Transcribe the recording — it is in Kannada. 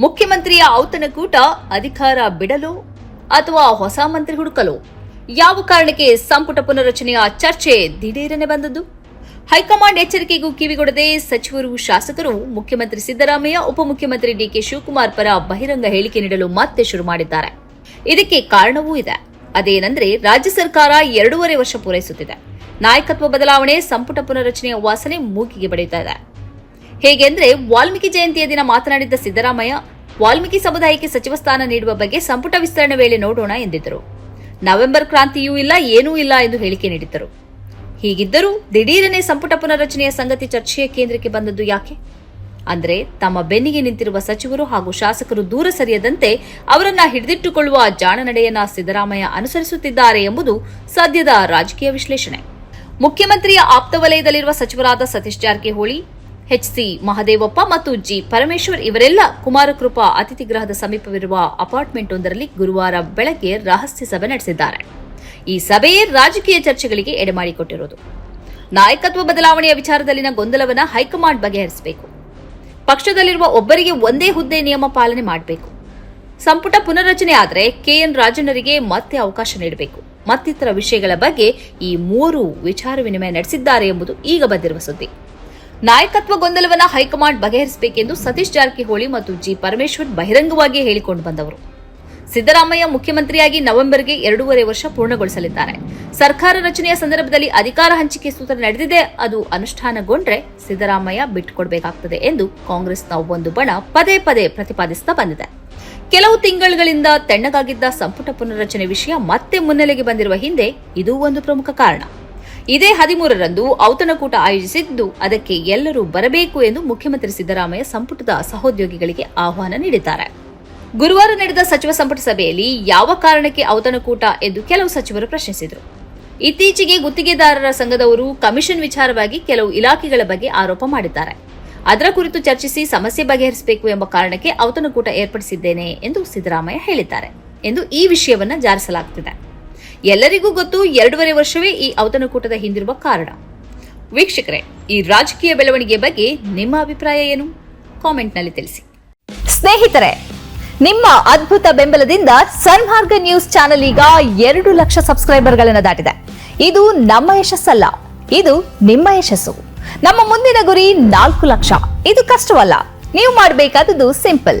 ಮುಖ್ಯಮಂತ್ರಿಯ ಔತಣಕೂಟ ಅಧಿಕಾರ ಬಿಡಲು ಅಥವಾ ಹೊಸ ಮಂತ್ರಿ ಹುಡುಕಲು? ಯಾವ ಕಾರಣಕ್ಕೆ ಸಂಪುಟ ಪುನರಚನೆಯ ಚರ್ಚೆ ದಿಢೀರನೆ ಬಂದದ್ದು? ಹೈಕಮಾಂಡ್ ಎಚ್ಚರಿಕೆಗೂ ಕಿವಿಗೊಡದೆ ಸಚಿವರು, ಶಾಸಕರು, ಮುಖ್ಯಮಂತ್ರಿ ಸಿದ್ದರಾಮಯ್ಯ, ಉಪಮುಖ್ಯಮಂತ್ರಿ ಡಿಕೆ ಶಿವಕುಮಾರ್ ಪರ ಬಹಿರಂಗ ಹೇಳಿಕೆ ನೀಡಲು ಮತ್ತೆ ಶುರು ಮಾಡಿದ್ದಾರೆ. ಇದಕ್ಕೆ ಕಾರಣವೂ ಇದೆ. ಅದೇನೆಂದ್ರೆ ರಾಜ್ಯ ಸರ್ಕಾರ ಎರಡೂವರೆ ವರ್ಷ ಪೂರೈಸುತ್ತಿದೆ. ನಾಯಕತ್ವ ಬದಲಾವಣೆ, ಸಂಪುಟ ಪುನರಚನೆಯ ವಾಸನೆ ಮೂಗಿಗೆ ಬಡಿಯುತ್ತಾ ಇದೆ. ಹೇಗೆಂದ್ರೆ ವಾಲ್ಮೀಕಿ ಜಯಂತಿಯ ದಿನ ಮಾತನಾಡಿದ್ದ ಸಿದ್ದರಾಮಯ್ಯ, ವಾಲ್ಮೀಕಿ ಸಮುದಾಯಕ್ಕೆ ಸಚಿವ ಸ್ಥಾನ ನೀಡುವ ಬಗ್ಗೆ ಸಂಪುಟ ವಿಸ್ತರಣೆ ವೇಳೆ ನೋಡೋಣ ಎಂದಿದ್ದರು. ನವೆಂಬರ್ ಕ್ರಾಂತಿಯೂ ಇಲ್ಲ, ಏನೂ ಇಲ್ಲ ಎಂದು ಹೇಳಿಕೆ ನೀಡಿದ್ದರು. ಹೀಗಿದ್ದರೂ ದಿಢೀರನೆ ಸಂಪುಟ ಪುನರಚನೆಯ ಸಂಗತಿ ಚರ್ಚೆಯ ಕೇಂದ್ರಕ್ಕೆ ಬಂದದ್ದು ಯಾಕೆ? ಅಂದ್ರೆ ತಮ್ಮ ಬೆನ್ನಿಗೆ ನಿಂತಿರುವ ಸಚಿವರು ಹಾಗೂ ಶಾಸಕರು ದೂರ ಸರಿಯದಂತೆ ಅವರನ್ನ ಹಿಡಿದಿಟ್ಟುಕೊಳ್ಳುವ ಜಾಣ ನಡೆಯನ್ನ ಸಿದ್ದರಾಮಯ್ಯ ಅನುಸರಿಸುತ್ತಿದ್ದಾರೆ ಎಂಬುದು ಸದ್ಯದ ರಾಜಕೀಯ ವಿಶ್ಲೇಷಣೆ. ಮುಖ್ಯಮಂತ್ರಿಯ ಆಪ್ತ ವಲಯದಲ್ಲಿರುವ ಸಚಿವರಾದ ಸತೀಶ್ ಜಾರಕಿಹೊಳಿ ಎಚ್ಸಿ ಮಹದೇವಪ್ಪ ಮತ್ತು ಜಿ ಪರಮೇಶ್ವರ್ ಇವರೆಲ್ಲ ಕುಮಾರಕೃಪಾ ಅತಿಥಿಗೃಹದ ಸಮೀಪವಿರುವ ಅಪಾರ್ಟ್ಮೆಂಟ್ ಒಂದರಲ್ಲಿ ಗುರುವಾರ ಬೆಳಗ್ಗೆ ರಹಸ್ಯ ಸಭೆ ನಡೆಸಿದ್ದಾರೆ. ಈ ಸಭೆಯೇ ರಾಜಕೀಯ ಚರ್ಚೆಗಳಿಗೆ ಎಡೆಮಾಡಿಕೊಟ್ಟಿರುವುದು ನಾಯಕತ್ವ ಬದಲಾವಣೆಯ ವಿಚಾರದಲ್ಲಿನ ಗೊಂದಲವನ್ನು ಹೈಕಮಾಂಡ್ ಬಗೆಹರಿಸಬೇಕು. ಪಕ್ಷದಲ್ಲಿರುವ ಒಬ್ಬರಿಗೆ ಒಂದೇ ಹುದ್ದೆ ನಿಯಮ ಪಾಲನೆ ಮಾಡಬೇಕು. ಸಂಪುಟ ಪುನರ್ರಚನೆ ಆದರೆ ಕೆಎನ್ ರಾಜಣ್ಣರಿಗೆ ಮತ್ತೆ ಅವಕಾಶ ನೀಡಬೇಕು. ಮತ್ತಿತರ ವಿಷಯಗಳ ಬಗ್ಗೆ ಈ ಮೂರು ವಿಚಾರ ವಿನಿಮಯ ನಡೆಸಿದ್ದಾರೆ ಎಂಬುದು ಈಗ ಬಂದಿರುವ ಸುದ್ದಿ. ನಾಯಕತ್ವ ಗೊಂದಲವನ್ನ ಹೈಕಮಾಂಡ್ ಬಗೆಹರಿಸಬೇಕೆಂದು ಸತೀಶ್ ಜಾರಕಿಹೊಳಿ ಮತ್ತು ಜಿ ಪರಮೇಶ್ವರ್ ಬಹಿರಂಗವಾಗಿ ಹೇಳಿಕೊಂಡು ಬಂದವರು. ಸಿದ್ದರಾಮಯ್ಯ ಮುಖ್ಯಮಂತ್ರಿಯಾಗಿ ನವೆಂಬರ್ಗೆ ಎರಡೂವರೆ ವರ್ಷ ಪೂರ್ಣಗೊಳಿಸಲಿದ್ದಾರೆ. ಸರ್ಕಾರ ರಚನೆಯ ಸಂದರ್ಭದಲ್ಲಿ ಅಧಿಕಾರ ಹಂಚಿಕೆ ಸೂತ್ರ ನಡೆದಿದೆ, ಅದು ಅನುಷ್ಠಾನಗೊಂಡ್ರೆ ಸಿದ್ದರಾಮಯ್ಯ ಬಿಟ್ಟುಕೊಡಬೇಕಾಗ್ತದೆ ಎಂದು ಕಾಂಗ್ರೆಸ್ನ ಒಂದು ಬಣ ಪದೇ ಪದೇ ಪ್ರತಿಪಾದಿಸುತ್ತಾ ಬಂದಿದೆ. ಕೆಲವು ತಿಂಗಳುಗಳಿಂದ ತೆಣ್ಣಗಾಗಿದ್ದ ಸಂಪುಟ ಪುನರ್ರಚನೆ ವಿಷಯ ಮತ್ತೆ ಮುನ್ನೆಲೆಗೆ ಬಂದಿರುವ ಹಿಂದೆ ಇದೂ ಒಂದು ಪ್ರಮುಖ ಕಾರಣ. ಇದೇ ಹದಿಮೂರರಂದು ಔತಣಕೂಟ ಆಯೋಜಿಸಿದ್ದು, ಅದಕ್ಕೆ ಎಲ್ಲರೂ ಬರಬೇಕು ಎಂದು ಮುಖ್ಯಮಂತ್ರಿ ಸಿದ್ದರಾಮಯ್ಯ ಸಂಪುಟದ ಸಹೋದ್ಯೋಗಿಗಳಿಗೆ ಆಹ್ವಾನ ನೀಡಿದ್ದಾರೆ. ಗುರುವಾರ ನಡೆದ ಸಚಿವ ಸಂಪುಟ ಸಭೆಯಲ್ಲಿ ಯಾವ ಕಾರಣಕ್ಕೆ ಔತಣಕೂಟ ಎಂದು ಕೆಲವು ಸಚಿವರು ಪ್ರಶ್ನಿಸಿದರು. ಇತ್ತೀಚೆಗೆ ಗುತ್ತಿಗೆದಾರರ ಸಂಘದವರು ಕಮಿಷನ್ ವಿಚಾರವಾಗಿ ಕೆಲವು ಇಲಾಖೆಗಳ ಬಗ್ಗೆ ಆರೋಪ ಮಾಡಿದ್ದಾರೆ. ಅದರ ಕುರಿತು ಚರ್ಚಿಸಿ ಸಮಸ್ಯೆ ಬಗೆಹರಿಸಬೇಕು ಎಂಬ ಕಾರಣಕ್ಕೆ ಔತಣಕೂಟ ಏರ್ಪಡಿಸಿದ್ದೇನೆ ಎಂದು ಸಿದ್ದರಾಮಯ್ಯ ಹೇಳಿದ್ದಾರೆ ಎಂದು ಈ ವಿಷಯವನ್ನು ಜಾರಿಸಲಾಗುತ್ತಿದೆ ಎಲ್ಲರಿಗೂ ಗೊತ್ತು ಎರಡೂವರೆ ವರ್ಷವೇ ಈ ಔತಣಕೂಟದ ಹಿಂದಿರುವ ಕಾರಣ. ವೀಕ್ಷಕರೇ, ಈ ರಾಜಕೀಯ ಬೆಳವಣಿಗೆ ಬಗ್ಗೆ ನಿಮ್ಮ ಅಭಿಪ್ರಾಯ ಏನು? ಕಾಮೆಂಟ್ನಲ್ಲಿ ತಿಳಿಸಿ. ಸ್ನೇಹಿತರೆ, ನಿಮ್ಮ ಅದ್ಭುತ ಬೆಂಬಲದಿಂದ ಸನ್ಮಾರ್ಗ ನ್ಯೂಸ್ ಚಾನೆಲ್ ಈಗ ಎರಡು ಲಕ್ಷ ಸಬ್ಸ್ಕ್ರೈಬರ್ಗಳನ್ನು ದಾಟಿದೆ. ಇದು ನಮ್ಮ ಯಶಸ್ಸಲ್ಲ, ಇದು ನಿಮ್ಮ ಯಶಸ್ಸು. ನಮ್ಮ ಮುಂದಿನ ಗುರಿ ನಾಲ್ಕು ಲಕ್ಷ. ಇದು ಕಷ್ಟವಲ್ಲ, ನೀವು ಮಾಡಬೇಕಾದದ್ದು ಸಿಂಪಲ್.